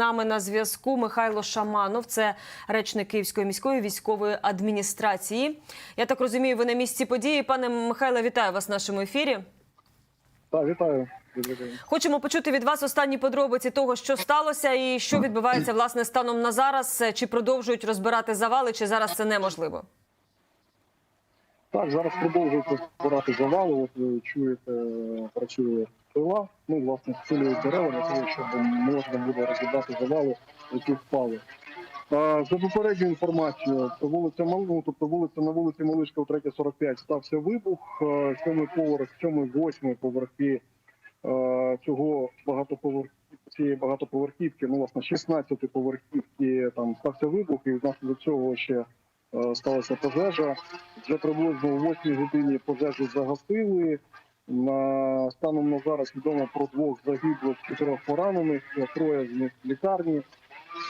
нами на зв'язку Михайло Шаманов, це речник Київської міської військової адміністрації. Я так розумію, ви на місці події. Пане Михайло, вітаю вас в нашому ефірі. Так, вітаю. Хочемо почути від вас останні подробиці того, що сталося, і що відбувається власне станом на зараз. Чи продовжують розбирати завали, чи зараз це неможливо? Так, зараз продовжують збирати завали. От ви чуєте, працює пила. Ну, власне, сцілюють дерева для того, щоб можна буде розглядати завали, які впали. За попередню інформацію, по вулиця Мал- ну, тобто вулиця на вулиці Малишка у 3.45 стався вибух. Сьомий поверх, сьомий, восьмий поверхи цього багатоповерх цієї багатоповерхівки, ну власне 16 поверхівки там стався вибух, і внаслідок цього ще сталася пожежа. Вже приблизно о 8 годині пожежу загасили. На станом на зараз відомо про двох загиблих, чотирьох поранених, троє з них в лікарні.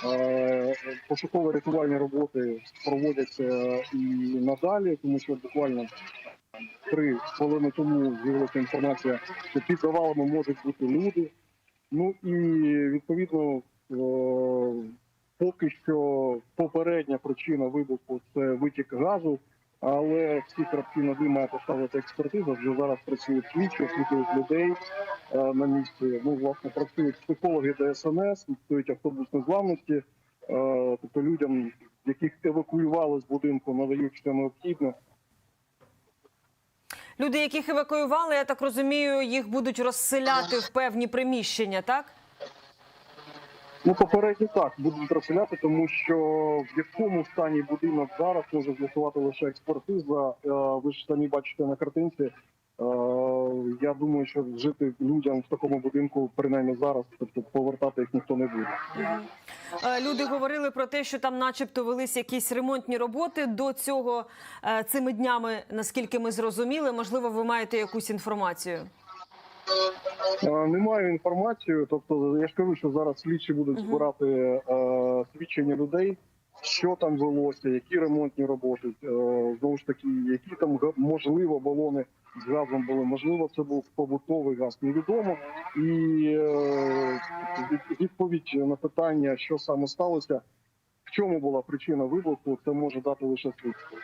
Е, Пошуково-рятувальні роботи проводяться і надалі, тому що буквально три хвилини тому з'явилася інформація, що під завалами можуть бути люди. Ну і відповідно е, поки що попередня причина вибуху це витік газу, але всі крапки над «і» має поставити експертиза. Вже зараз працюють слідчі, освітлюють людей е, на місці. Ну, власне, працюють психологи ДСНС, працюють автобусні зламності. Е, тобто людям, яких евакуювали з будинку, надають все необхідне. Люди, яких евакуювали, я так розумію, їх будуть розселяти в певні приміщення, так? Ну, попередньо так будуть розселяти, тому що в якому стані будинок зараз може з'ясувати лише експертиза. Е, Ви ж самі бачите на картинці. Е, Я думаю, що жити людям в такому будинку, принаймні зараз, тобто повертати їх ніхто не буде. Е, Люди говорили про те, що там, начебто, велись якісь ремонтні роботи до цього цими днями, наскільки ми зрозуміли. Можливо, ви маєте якусь інформацію. Е, Не маю інформації, тобто я ж кажу, що зараз слідчі будуть збирати е, свідчення людей, що там велося, які ремонтні роботи, е, знову ж таки, які там можливо балони з газом були. Можливо, це був побутовий газ, невідомо. І е, відповідь на питання, що саме сталося, чому була причина вибуху, це може дати лише слідство.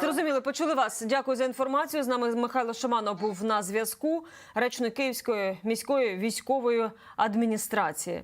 Зрозуміло, почули вас. Дякую за інформацію. З нами Михайло Шаманов був на зв'язку, речник Київської міської військової адміністрації.